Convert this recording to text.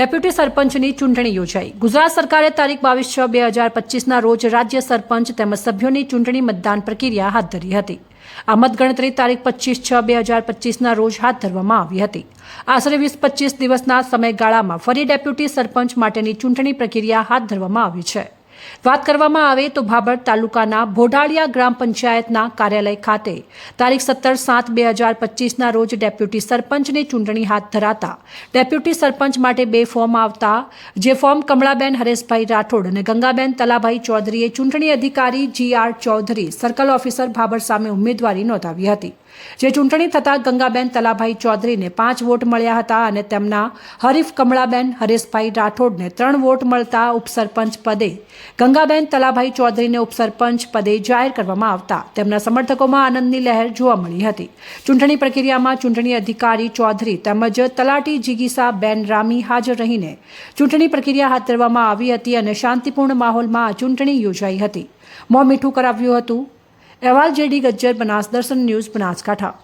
Deputy સરપંચની ચૂંટણી યોજાઈ. ગુજરાત સરકારે તારીખ બાવીસ છ બે હજાર પચીસના રોજ રાજ્ય સરપંચ તેમજ સભ્યોની ચૂંટણી મતદાન પ્રક્રિયા હાથ ધરી હતી. આ મતગણતરી તારીખ પચીસ છ બે હજાર પચીસના રોજ હાથ ધરવામાં આવી હતી. આશરે વીસ પચીસ દિવસના સમયગાળામાં ફરી ડેપ્યુટી સરપંચ માટેની ચૂંટણી પ્રક્રિયા હાથ ધરવામાં આવી છે. વાત કરવામાં આવે તો ભાભર તાલુકાના ભોડાળિયા ગ્રામ પંચાયતના કાર્યાલય ખાતે તારીખ સત્તર સાત બે હજાર પચીસના રોજ ડેપ્યુટી સરપંચની ચૂંટણી હાથ ધરાતા ડેપ્યુટી સરપંચ માટે બે ફોર્મ આવતા, જે ફોર્મ કમળાબેન હરેશભાઈ રાઠોડ અને ગંગાબેન તલાભાઈ ચૌધરીએ ચૂંટણી અધિકારી G R Chaudhary, circle officer Bhabhar સામે ઉમેદવારી નોંધાવી હતી. જે ચૂંટણી થતાં ગંગાબેન તલાભાઈ ચૌધરીને પાંચ વોટ મળ્યા હતા અને તેમના હરીફ કમળાબેન હરેશભાઈ રાઠોડને ત્રણ વોટ મળતા ઉપસરપંચ પદે ગંગાબેન તલાભાઈ ચૌધરીને ઉપસરપંચ પદે જાહેર કરવામાં આવતા તેમના સમર્થકોમાં આનંદની લહેર જોવા મળી હતી. ચૂંટણી પ્રક્રિયામાં ચૂંટણી અધિકારી ચૌધરી તેમજ તલાટી જીગીસા બેન રામી હાજર રહીને ચૂંટણી પ્રક્રિયા હાથ ધરવામાં આવી હતી અને શાંતિપૂર્ણ માહોલમાં ચૂંટણી યોજાઈ હતી. મોં મીઠું કરાવ્યું હતું. અહેવાલ જેડી ગજ્જર બનાસ દર્શન ન્યૂઝ બનાસકાંઠા.